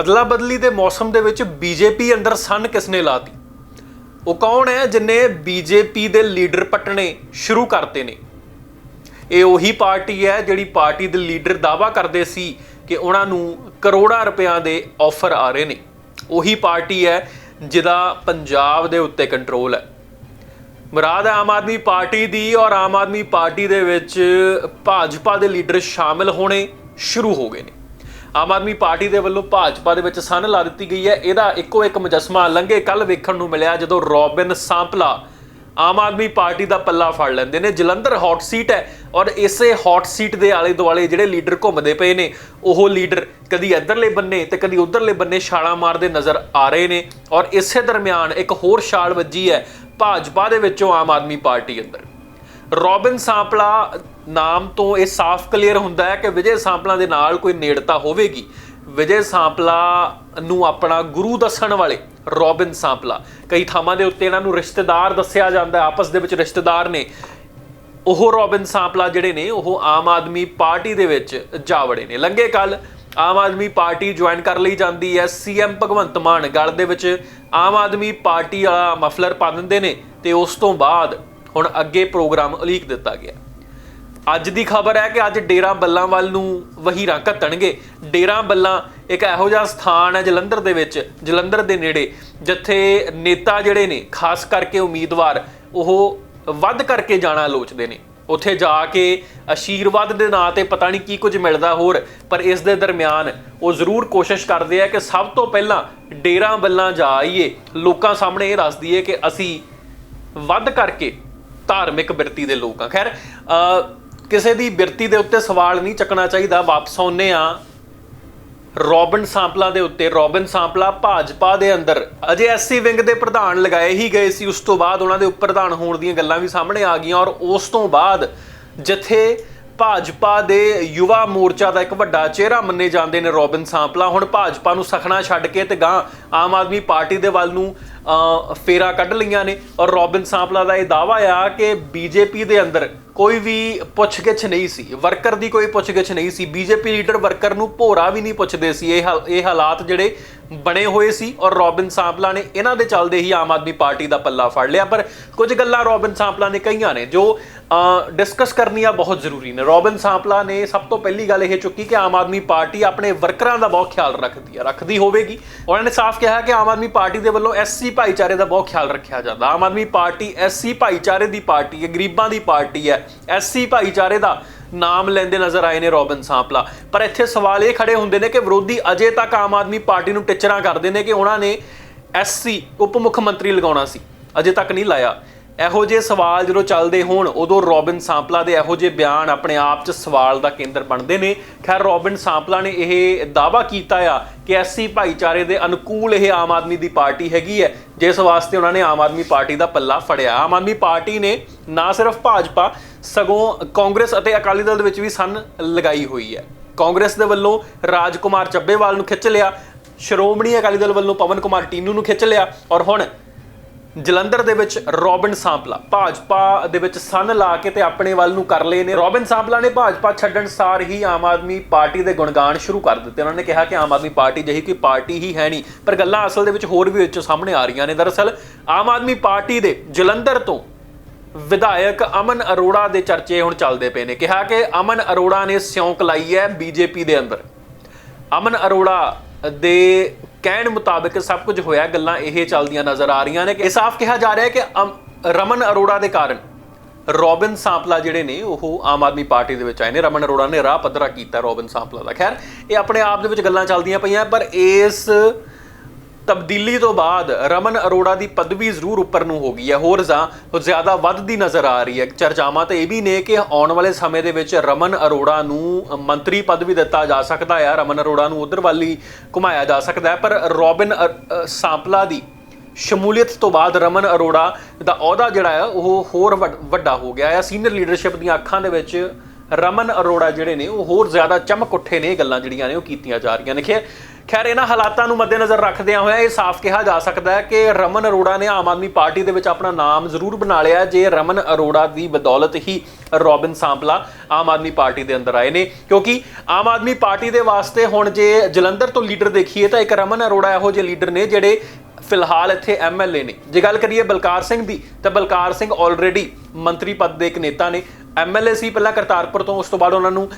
ਅਦਲਾ ਬਦਲੀ ਦੇ ਮੌਸਮ ਦੇ ਵਿੱਚ ਬੀਜੇਪੀ ਅੰਦਰ ਸੰਨ ਕਿਸਨੇ ਲਾਤੀ? ਉਹ ਕੌਣ ਹੈ ਜਿਨੇ ਬੀਜੇਪੀ ਦੇ ਲੀਡਰ ਪਟਣੇ ਸ਼ੁਰੂ ਕਰਤੇ ਨੇ? ਇਹ ਉਹੀ ਪਾਰਟੀ ਹੈ ਜਿਹੜੀ ਪਾਰਟੀ ਦੇ ਲੀਡਰ ਦਾਵਾ ਕਰਦੇ ਸੀ ਕਿ ਉਹਨਾਂ ਨੂੰ ਕਰੋੜਾਂ ਰੁਪਿਆਂ ਦੇ ਆਫਰ ਆ ਰਹੇ ਨੇ। ਉਹੀ ਪਾਰਟੀ ਹੈ ਜਿਹਦਾ ਪੰਜਾਬ ਦੇ ਉੱਤੇ ਕੰਟਰੋਲ ਹੈ। ਮੁਰਾਦ ਹੈ ਆਮ ਆਦਮੀ ਪਾਰਟੀ ਦੀ ਔਰ ਆਮ ਆਦਮੀ ਪਾਰਟੀ ਦੇ ਵਿੱਚ ਭਾਜਪਾ ਦੇ ਲੀਡਰ ਸ਼ਾਮਿਲ ਹੋਣੇ ਸ਼ੁਰੂ ਹੋ ਗਏ ਨੇ। ਆਮ ਆਦਮੀ ਪਾਰਟੀ ਦੇ ਵੱਲੋਂ ਭਾਜਪਾ ਦੇ ਵਿੱਚ ਸੰਨ ਲਾ ਦਿੱਤੀ ਗਈ ਹੈ। ਇਹਦਾ ਇੱਕੋ ਇੱਕ ਮੁਜਸਮਾ ਲੰਘੇ ਕੱਲ ਵੇਖਣ ਨੂੰ ਮਿਲਿਆ ਜਦੋਂ ਰੋਬਿਨ ਸਾਂਪਲਾ ਆਮ ਆਦਮੀ ਪਾਰਟੀ ਦਾ ਪੱਲਾ ਫੜ ਲੈਂਦੇ ਨੇ। ਜਲੰਧਰ ਹੌਟ ਸੀਟ ਹੈ ਔਰ ਇਸੇ ਹੌਟ ਸੀਟ ਦੇ ਆਲੇ ਦੁਆਲੇ ਜਿਹੜੇ ਲੀਡਰ ਘੁੰਮਦੇ ਪਏ ਨੇ, ਉਹ ਲੀਡਰ ਕਦੀ ਇੱਧਰਲੇ ਬੰਨੇ ਤੇ ਕਦੀ ਉਧਰਲੇ ਬੰਨੇ ਛਾਲਾਂ ਮਾਰਦੇ ਨਜ਼ਰ ਆ ਰਹੇ ਨੇ ਔਰ ਇਸੇ ਦਰਮਿਆਨ ਇੱਕ ਹੋਰ ਛਾਲ ਵੱਜੀ ਹੈ ਭਾਜਪਾ ਦੇ ਵਿੱਚੋਂ ਆਮ ਆਦਮੀ ਪਾਰਟੀ ਅੰਦਰ। ਰੋਬਿਨ ਸਾਂਪਲਾ ਨਾਮ ਤੋਂ ਇਹ ਸਾਫ਼ ਕਲੀਅਰ ਹੁੰਦਾ ਹੈ ਕਿ ਵਿਜੇ ਸਾਂਪਲਾ ਦੇ ਨਾਲ ਕੋਈ ਨੇੜਤਾ ਹੋਵੇਗੀ। ਵਿਜੇ ਸਾਂਪਲਾ ਨੂੰ ਆਪਣਾ ਗੁਰੂ ਦੱਸਣ ਵਾਲੇ ਰੋਬਿਨ ਸਾਂਪਲਾ। ਕਈ ਥਾਵਾਂ ਦੇ ਉੱਤੇ ਇਹਨਾਂ ਨੂੰ ਰਿਸ਼ਤੇਦਾਰ ਦੱਸਿਆ ਜਾਂਦਾ ਆਪਸ ਦੇ ਵਿੱਚ ਰਿਸ਼ਤੇਦਾਰ ਨੇ। ਉਹ ਰੋਬਿਨ ਸਾਂਪਲਾ ਜਿਹੜੇ ਨੇ, ਉਹ ਆਮ ਆਦਮੀ ਪਾਰਟੀ ਦੇ ਵਿੱਚ ਜਾਵੜੇ ਨੇ। ਲੰਗੇ ਕੱਲ ਆਮ ਆਦਮੀ ਪਾਰਟੀ ਜੁਆਇਨ ਕਰ ਲਈ ਜਾਂਦੀ ਹੈ। ਸੀਐਮ ਭਗਵੰਤ ਮਾਨ ਗਲ ਦੇ ਵਿੱਚ ਆਮ ਆਦਮੀ ਪਾਰਟੀ ਵਾਲਾ ਮਫਲਰ ਪਾ ਦਿੰਦੇ ਨੇ ਤੇ ਉਸ ਤੋਂ ਬਾਅਦ ਹੁਣ ਅੱਗੇ ਪ੍ਰੋਗਰਾਮ ਉਲੀਕ ਦਿੱਤਾ ਗਿਆ। ਅੱਜ ਦੀ ਖਬਰ ਹੈ ਕਿ ਅੱਜ ਡੇਰਾ ਬੱਲਾਂ ਵੱਲ ਨੂੰ ਵਹੀਰਾਂ ਘੱਤਣਗੇ। ਡੇਰਾ ਬੱਲਾਂ ਇੱਕ ਇਹੋ ਜਿਹਾ ਸਥਾਨ ਹੈ ਜਲੰਧਰ ਦੇ ਵਿੱਚ, ਜਲੰਧਰ ਦੇ ਨੇੜੇ, ਜਿੱਥੇ ਨੇਤਾ ਜਿਹੜੇ ਨੇ, ਖਾਸ ਕਰਕੇ ਉਮੀਦਵਾਰ, ਉਹ ਵੱਧ ਕਰਕੇ ਜਾਣਾ ਲੋਚਦੇ ਨੇ। ਉੱਥੇ ਜਾ ਕੇ ਆਸ਼ੀਰਵਾਦ ਦੇ ਨਾਂ ਤੇ ਪਤਾ ਨਹੀਂ ਕੀ ਕੁਝ ਮਿਲਦਾ ਹੋਰ, ਪਰ ਇਸ ਦੇ ਦਰਮਿਆਨ ਉਹ ਜ਼ਰੂਰ ਕੋਸ਼ਿਸ਼ ਕਰਦੇ ਆ ਕਿ ਸਭ ਤੋਂ ਪਹਿਲਾਂ ਡੇਰਾ ਬੱਲਾਂ ਜਾ ਆਈਏ। ਲੋਕਾਂ ਸਾਹਮਣੇ ਇਹ ਦੱਸ ਦਈਏ ਕਿ ਅਸੀਂ ਵੱਧ ਕਰਕੇ ਧਾਰਮਿਕ ਬਿਰਤੀ ਦੇ ਲੋਕ ਆ। ਖੈਰ ਕਿਸੇ ਦੀ ਬਿਰਤੀ ਦੇ ਉੱਤੇ ਸਵਾਲ ਨਹੀਂ ਚੱਕਣਾ ਚਾਹੀਦਾ, ਵਾਪਸ ਆਉਨੇ ਆ ਰੋਬਿਨ ਸਾਂਪਲਾ ਦੇ ਉੱਤੇ, ਰੋਬਿਨ ਸਾਂਪਲਾ ਭਾਜਪਾ ਦੇ ਅੰਦਰ। ਅਜੇ ਐਸਸੀ ਵਿੰਗ ਦੇ ਪ੍ਰਧਾਨ ਲਗਾਏ ਹੀ ਗਏ ਸੀ, ਉਸ ਤੋਂ ਬਾਅਦ ਉਹਨਾਂ ਦੇ ਉੱਪ ਪ੍ਰਧਾਨ ਹੋਣ ਦੀਆਂ ਗੱਲਾਂ ਵੀ ਸਾਹਮਣੇ ਆ ਗਈਆਂ ਔਰ ਉਸ ਤੋਂ ਬਾਅਦ ਜਿੱਥੇ ਭਾਜਪਾ ਦੇ ਯੁਵਾ ਮੋਰਚਾ ਦਾ ਇੱਕ ਵੱਡਾ ਚਿਹਰਾ ਮੰਨੇ ਜਾਂਦੇ ਨੇ ਰੋਬਿਨ ਸਾਂਪਲਾ, ਹੁਣ ਭਾਜਪਾ ਨੂੰ ਸਖਣਾ ਛੱਡ ਕੇ ਤੇ ਗਾਂ ਆਮ ਆਦਮੀ ਪਾਰਟੀ ਦੇ ਵੱਲ ਨੂੰ ਅ, ਫੇਰਾ ਕੱਢ ਲਈਆਂ ਨੇ ਔਰ ਰੋਬਿਨ ਸਾਂਪਲਾ ਦਾ ਇਹ ਦਾਵਾ ਆ ਕਿ ਬੀਜੇਪੀ ਦੇ ਅੰਦਰ ਕੋਈ ਵੀ ਪੁੱਛਗਿੱਛ ਨਹੀਂ ਸੀ ਵਰਕਰ ਦੀ ਕੋਈ ਪੁੱਛਗਿੱਛ ਨਹੀਂ ਸੀ ਬੀਜੇਪੀ ਲੀਡਰ ਵਰਕਰ ਨੂੰ ਭੋਰਾ ਵੀ ਨਹੀਂ ਪੁੱਛਦੇ ਸੀ ਇਹ ਹਾਲ- ਇਹ ਹਾਲਾਤ ਜਿਹੜੇ ਬਣੇ ਹੋਏ ਸੀ ਔਰ ਰੋਬਿਨ ਸਾਂਪਲਾ ਨੇ ਇਹਨਾਂ ਦੇ ਚੱਲਦੇ ਹੀ ਆਮ ਆਦਮੀ ਪਾਰਟੀ ਦਾ ਪੱਲਾ ਫੜ ਲਿਆ। ਪਰ ਕੁਝ ਗੱਲਾਂ ਰੋਬਿਨ ਸਾਂਪਲਾ ਨੇ ਕਹੀਆਂ ਨੇ ਜੋ ਡਿਸਕਸ ਕਰਨੀਆਂ ਬਹੁਤ ਜ਼ਰੂਰੀ ਨੇ। ਰੋਬਿਨ ਸਾਂਪਲਾ ਨੇ ਸਭ ਤੋਂ ਪਹਿਲੀ ਗੱਲ ਇਹ ਚੁੱਕੀ ਕਿ ਆਮ ਆਦਮੀ ਪਾਰਟੀ ਆਪਣੇ ਵਰਕਰਾਂ ਦਾ ਬਹੁਤ ਖਿਆਲ ਰੱਖਦੀ ਹੈ ਰੱਖਦੀ ਹੋਵੇਗੀ। ਉਹਨਾਂ ਨੇ ਸਾਫ਼ ਕਿਹਾ ਕਿ ਆਮ ਆਦਮੀ ਪਾਰਟੀ ਦੇ ਵੱਲੋਂ ਐਸਸੀ ਭਾਈਚਾਰੇ ਦਾ ਬਹੁਤ ਖਿਆਲ ਰੱਖਿਆ ਜਾਂਦਾ। ਆਮ ਆਦਮੀ ਪਾਰਟੀ ਐਸਸੀ ਭਾਈਚਾਰੇ ਦੀ ਪਾਰਟੀ ਹੈ, ਗਰੀਬਾਂ ਦੀ ਪਾਰਟੀ ਹੈ। ਐਸਸੀ ਭਾਈਚਾਰੇ ਦਾ ਨਾਮ ਲੈਂਦੇ ਨਜ਼ਰ ਆਏ ਨੇ ਰੋਬਿਨ ਸਾਂਪਲਾ। ਪਰ ਇੱਥੇ ਸਵਾਲ ਇਹ ਖੜੇ ਹੁੰਦੇ ਨੇ ਕਿ ਵਿਰੋਧੀ ਅਜੇ ਤੱਕ ਆਮ ਆਦਮੀ ਪਾਰਟੀ ਨੂੰ ਟਿਚਰਾਂ ਕਰਦੇ ਨੇ ਕਿ ਉਹਨਾਂ ਨੇ ਐਸਸੀ ਉਪ ਮੁੱਖ ਮੰਤਰੀ ਲਗਾਉਣਾ ਸੀ। ਅਜੇ ਤੱਕ ਨਹੀਂ ਲਾਇਆ। ਇਹੋ ਜਿਹੇ ਸਵਾਲ ਜਦੋਂ ਚੱਲਦੇ ਹੋਣ, ਉਦੋਂ ਰੋਬਿਨ ਸਾਂਪਲਾ ਦੇ ਇਹੋ ਜਿਹੇ ਬਿਆਨ ਆਪਣੇ ਆਪ 'ਚ ਸਵਾਲ ਦਾ ਕੇਂਦਰ ਬਣਦੇ ਨੇ। ਖੈਰ, ਰੋਬਿਨ ਸਾਂਪਲਾ ਨੇ ਇਹ ਦਾਵਾ ਕੀਤਾ ਆ ਕਿ ਐਸਸੀ ਭਾਈਚਾਰੇ ਦੇ ਅਨੁਕੂਲ ਇਹ ਆਮ ਆਦਮੀ ਦੀ ਪਾਰਟੀ ਹੈਗੀ ਹੈ, ਜਿਸ ਵਾਸਤੇ ਉਹਨਾਂ ਨੇ ਆਮ ਆਦਮੀ ਪਾਰਟੀ ਦਾ ਪੱਲਾ ਫੜਿਆ। ਆਮ ਆਦਮੀ ਪਾਰਟੀ ਨੇ ਨਾ ਸਿਰਫ ਭਾਜਪਾ, ਸਗੋਂ ਕਾਂਗਰਸ ਅਤੇ ਅਕਾਲੀ ਦਲ ਦੇ ਵਿੱਚ ਵੀ ਸੰਨ ਲਗਾਈ ਹੋਈ ਹੈ। ਕਾਂਗਰਸ ਦੇ ਵੱਲੋਂ ਰਾਜਕੁਮਾਰ ਚੱਬੇਵਾਲ ਨੂੰ ਖਿੱਚ ਲਿਆ, ਸ਼੍ਰੋਮਣੀ ਅਕਾਲੀ ਦਲ ਵੱਲੋਂ ਪਵਨ ਕੁਮਾਰ ਟੀਨੂ ਨੂੰ ਖਿੱਚ ਲਿਆ ਔਰ ਹੁਣ ਜਲੰਧਰ ਦੇ ਵਿੱਚ ਰੋਬਿਨ ਸਾਂਪਲਾ। ਭਾਜਪਾ ਦੇ ਵਿੱਚ ਸੰਨ ਲਾ ਕੇ ਤੇ ਆਪਣੇ ਵੱਲ ਨੂੰ ਕਰ ਲਏ ਨੇ। ਰੋਬਿਨ ਸਾਂਪਲਾ ਨੇ ਭਾਜਪਾ ਛੱਡਣ ਸਾਰ ਹੀ ਆਮ ਆਦਮੀ ਪਾਰਟੀ ਦੇ ਗੁਣਗਾਨ ਸ਼ੁਰੂ ਕਰ ਦਿੱਤੇ। ਉਹਨਾਂ ਨੇ ਕਿਹਾ ਕਿ ਆਮ ਆਦਮੀ ਪਾਰਟੀ ਜਿਹੀ ਕੋਈ ਪਾਰਟੀ ਹੀ ਹੈ ਨਹੀਂ, ਪਰ ਗੱਲਾਂ ਅਸਲ ਦੇ ਵਿੱਚ ਹੋਰ ਵੀ ਵਿੱਚੋਂ ਸਾਹਮਣੇ ਆ ਰਹੀਆਂ ਨੇ। ਦਰਅਸਲ, ਆਮ ਆਦਮੀ ਪਾਰਟੀ ਦੇ ਜਲੰਧਰ ਤੋਂ ਵਿਧਾਇਕ ਅਮਨ ਅਰੋੜਾ ਦੇ ਚਰਚੇ ਹੁਣ ਚੱਲਦੇ ਪਏ ਨੇ। ਕਿਹਾ ਕਿ ਅਮਨ ਅਰੋੜਾ ਨੇ ਸਿਉਂਕ ਲਾਈ ਹੈ ਬੀਜੇਪੀ ਦੇ ਅੰਦਰ। ਅਮਨ ਅਰੋੜਾ ਦੇ ਕਹਿਣ ਮੁਤਾਬਕ ਸਭ ਕੁਝ ਹੋਇਆ, ਗੱਲਾਂ ਇਹ ਚੱਲਦੀਆਂ ਨਜ਼ਰ ਆ ਰਹੀਆਂ ਨੇ ਕਿ ਇਹ ਸਾਫ਼ ਕਿਹਾ ਜਾ ਰਿਹਾ ਹੈ ਕਿ ਅਮ- ਰਮਨ ਅਰੋੜਾ ਦੇ ਕਾਰਨ ਰੋਬਿਨ ਸਾਂਪਲਾ ਜਿਹੜੇ ਨੇ, ਉਹ ਆਮ ਆਦਮੀ ਪਾਰਟੀ ਦੇ ਵਿੱਚ ਆਏ ਨੇ। ਰਮਨ ਅਰੋੜਾ ਨੇ ਰਾਹ ਪੱਧਰਾ ਕੀਤਾ ਰੋਬਿਨ ਸਾਂਪਲਾ ਦਾ। ਖੈਰ, ਇਹ ਆਪਣੇ ਆਪ ਦੇ ਵਿੱਚ ਗੱਲਾਂ ਚੱਲਦੀਆਂ ਪਈਆਂ, ਪਰ ਇਸ ਤਬਦੀਲੀ ਤੋਂ ਬਾਅਦ ਰਮਨ ਅਰੋੜਾ ਦੀ ਪਦਵੀ ਜ਼ਰੂਰ ਉੱਪਰ ਨੂੰ ਹੋ ਗਈ ਹੈ। ਹੋਰ ਜਾਂ ਜ਼ਿਆਦਾ ਵੱਧਦੀ ਨਜ਼ਰ ਆ ਰਹੀ ਹੈ। ਚਰਚਾਵਾਂ ਤਾਂ ਇਹ ਵੀ ਨੇ ਕਿ ਆਉਣ ਵਾਲੇ ਸਮੇਂ ਦੇ ਵਿੱਚ ਰਮਨ ਅਰੋੜਾ ਨੂੰ ਮੰਤਰੀ ਪਦ ਵੀ ਦਿੱਤਾ ਜਾ ਸਕਦਾ ਹੈ। ਰਮਨ ਅਰੋੜਾ ਨੂੰ ਉਧਰ ਵਾਲੀ ਹੀ ਘੁਮਾਇਆ ਜਾ ਸਕਦਾ ਹੈ। ਪਰ ਰੋਬਿਨ ਅ- ਸਾਂਪਲਾ ਦੀ ਸ਼ਮੂਲੀਅਤ ਤੋਂ ਬਾਅਦ ਰਮਨ ਅਰੋੜਾ ਦਾ ਅਹੁਦਾ ਜਿਹੜਾ ਹੈ, ਉਹ ਹੋਰ ਵੱਡ- ਵੱਡਾ ਹੋ ਗਿਆ ਹੈ। ਸੀਨੀਅਰ ਲੀਡਰਸ਼ਿਪ ਦੀਆਂ ਅੱਖਾਂ ਦੇ ਵਿੱਚ ਰਮਨ ਅਰੋੜਾ ਜਿਹੜੇ ਨੇ, ਉਹ ਹੋਰ ਜ਼ਿਆਦਾ ਚਮਕ ਉੱਠੇ ਨੇ। ਇਹ ਗੱਲਾਂ ਜਿਹੜੀਆਂ ਨੇ, ਉਹ ਕੀਤੀਆਂ ਜਾ ਰਹੀਆਂ ਨੇ। ਖੈਰ ਖੈਰ, ਇਹਨਾਂ ਹਾਲਾਤਾਂ ਨੂੰ ਮੱਦੇਨਜ਼ਰ ਰੱਖਦਿਆਂ ਹੋਇਆ ਇਹ ਸਾਫ਼ ਕਿਹਾ ਜਾ ਸਕਦਾ ਹੈ ਕਿ ਰਮਨ ਅਰੋੜਾ ਨੇ ਆਮ ਆਦਮੀ ਪਾਰਟੀ ਦੇ ਵਿੱਚ ਆਪਣਾ ਨਾਮ ਜ਼ਰੂਰ ਬਣਾ ਲਿਆ ਜੇ ਰਮਨ ਅਰੋੜਾ ਦੀ ਬਦੌਲਤ ਹੀ ਰੋਬਿਨ ਸਾਂਪਲਾ ਆਮ ਆਦਮੀ ਪਾਰਟੀ ਦੇ ਅੰਦਰ ਆਏ ਨੇ। ਕਿਉਂਕਿ ਆਮ ਆਦਮੀ ਪਾਰਟੀ ਦੇ ਵਾਸਤੇ ਹੁਣ ਜੇ ਜਲੰਧਰ ਤੋਂ ਲੀਡਰ ਦੇਖੀਏ ਤਾਂ ਇੱਕ ਰਮਨ ਅਰੋੜਾ ਇਹੋ ਜਿਹੇ ਲੀਡਰ ਨੇ ਜਿਹੜੇ ਫਿਲਹਾਲ ਇੱਥੇ ਐਮਐਲਏ ਨੇ। ਜੇ ਗੱਲ ਕਰੀਏ ਬਲਕਾਰ ਸਿੰਘ ਦੀ, ਤਾਂ ਬਲਕਾਰ ਸਿੰਘ ਆਲਰੇਡੀ ਮੰਤਰੀ ਪਦ ਦੇ ਇੱਕ ਨੇਤਾ ਨੇ। ਐਮਐਲਏ ਸੀ ਪਹਿਲਾਂ ਕਰਤਾਰਪੁਰ ਤੋਂ, ਉਸ ਤੋਂ ਬਾਅਦ ਉਹਨਾਂ ਨੂੰ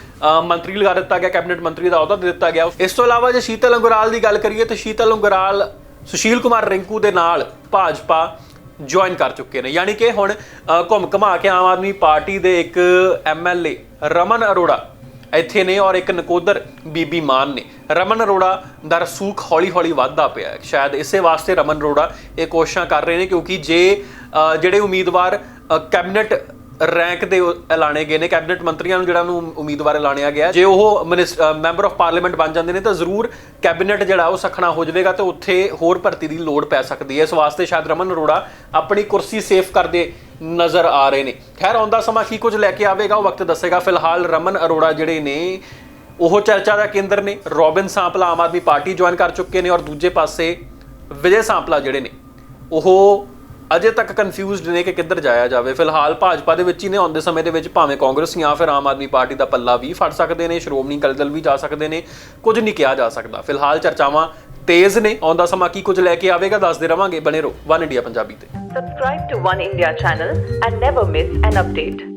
ਮੰਤਰੀ ਲਗਾ ਦਿੱਤਾ ਗਿਆ, ਕੈਬਨਿਟ ਮੰਤਰੀ ਦਾ ਅਹੁਦਾ ਦੇ ਦਿੱਤਾ ਗਿਆ। ਇਸ ਤੋਂ ਇਲਾਵਾ ਜੇ ਸ਼ੀਤਲ ਅੰਗੁਰਾਲ ਦੀ ਗੱਲ ਕਰੀਏ ਤਾਂ ਸ਼ੀਤਲ ਅੰਗਰਾਲ ਸੁਸ਼ੀਲ ਕੁਮਾਰ ਰਿੰਕੂ ਦੇ ਨਾਲ ਭਾਜਪਾ ਜੁਆਇਨ ਕਰ ਚੁੱਕੇ ਨੇ। ਯਾਨੀ ਕਿ ਹੁਣ ਘੁੰਮ ਘਮਾ ਕੇ ਆਮ ਆਦਮੀ ਪਾਰਟੀ ਦੇ ਇੱਕ ਐਮਐਲਏ ਰਮਨ ਅਰੋੜਾ ਇੱਥੇ ਨੇ ਔਰ ਇੱਕ ਨਕੋਦਰ ਬੀਬੀ ਮਾਨ ਨੇ। ਰਮਨ ਅਰੋੜਾ ਦਾ ਰਸੂਖ ਹੌਲੀ-ਹੌਲੀ ਵੱਧਦਾ ਪਿਆ ਹੈ। ਸ਼ਾਇਦ ਇਸੇ ਵਾਸਤੇ ਰਮਨ ਅਰੋੜਾ ਇਹ ਕੋਸ਼ਿਸ਼ਾਂ ਕਰ ਰਹੇ ਨੇ ਕਿਉਂਕਿ ਜੇ ਜਿਹੜੇ ਉਮੀਦਵਾਰ ਕੈਬਨਿਟ ਰੈਂਕ ਦੇ ਐਲਾਨੇ ਗਏ ਨੇ, ਕੈਬਨਿਟ ਮੰਤਰੀਆਂ ਨੂੰ ਜਿਹੜਾ ਨੂੰ ਉਮੀਦਵਾਰ ਐਲਾਨਿਆ ਗਿਆ। ਜੇ ਉਹ ਮੈਂਬਰ ਆਫ ਪਾਰਲੀਮੈਂਟ ਬਣ ਜਾਂਦੇ ਨੇ, ਤਾਂ ਜ਼ਰੂਰ ਕੈਬਨਿਟ ਜਿਹੜਾ, ਉਹ ਸਖਣਾ ਹੋ ਜਾਵੇਗਾ ਤੇ ਉੱਥੇ ਹੋਰ ਭਰਤੀ ਦੀ ਲੋੜ ਪੈ ਸਕਦੀ ਹੈ। ਇਸ ਵਾਸਤੇ ਸ਼ਾਇਦ ਰਮਨ ਅਰੋੜਾ ਆਪਣੀ ਕੁਰਸੀ ਸੇਫ ਕਰਦੇ ਨਜ਼ਰ ਆ ਰਹੇ ਨੇ। ਖੈਰ ਆਉਂਦਾ ਸਮਾਂ ਕੀ ਕੁਝ ਲੈ ਕੇ ਆਵੇਗਾ, ਉਹ ਵਕਤ ਦੱਸੇਗਾ। ਫਿਲਹਾਲ ਰਮਨ ਅਰੋੜਾ ਜਿਹੜੇ ਨੇ, ਉਹ ਚਰਚਾ ਦਾ ਕੇਂਦਰ ਨੇ। Robin Sampla Aam Aadmi party join ਕਰ ਚੁੱਕੇ ਨੇ ਔਰ ਦੂਜੇ ਪਾਸੇ ਵਿਜੇ ਸਾਂਪਲਾ ਜਿਹੜੇ ਨੇ, ਉਹ ਅਜੇ ਤੱਕ ਕਨਫਿਊਜ਼ਡ ਨੇ ਕਿ ਕਿੱਧਰ ਜਾਇਆ ਜਾਵੇ। ਫਿਲਹਾਲ ਭਾਜਪਾ ਦੇ ਵਿੱਚ ਹੀ ਨੇ, ਆਉਂਦੇ ਸਮੇਂ ਦੇ ਵਿੱਚ ਭਾਵੇਂ ਕਾਂਗਰਸ ਜਾਂ ਫਿਰ ਆਮ ਆਦਮੀ ਪਾਰਟੀ ਦਾ ਪੱਲਾ ਵੀ ਫੜ ਸਕਦੇ ਨੇ, ਸ਼੍ਰੋਮਣੀ ਅਕਾਲੀ ਦਲ ਵੀ ਜਾ ਸਕਦੇ ਨੇ, ਕੁਝ ਨਹੀਂ ਕਿਹਾ ਜਾ ਸਕਦਾ। ਫਿਲਹਾਲ ਚਰਚਾਵਾਂ ਤੇਜ਼ ਨੇ, ਆਉਂਦਾ ਸਮਾਂ ਕੀ ਕੁਝ ਲੈ ਕੇ ਆਵੇਗਾ, ਦੱਸਦੇ ਰਵਾਂਗੇ। ਬਣੇ ਰਹੋ, ਵਨ ਇੰਡੀਆ ਪੰਜਾਬੀ ਤੇ। Subscribe to One India channel and never miss an update.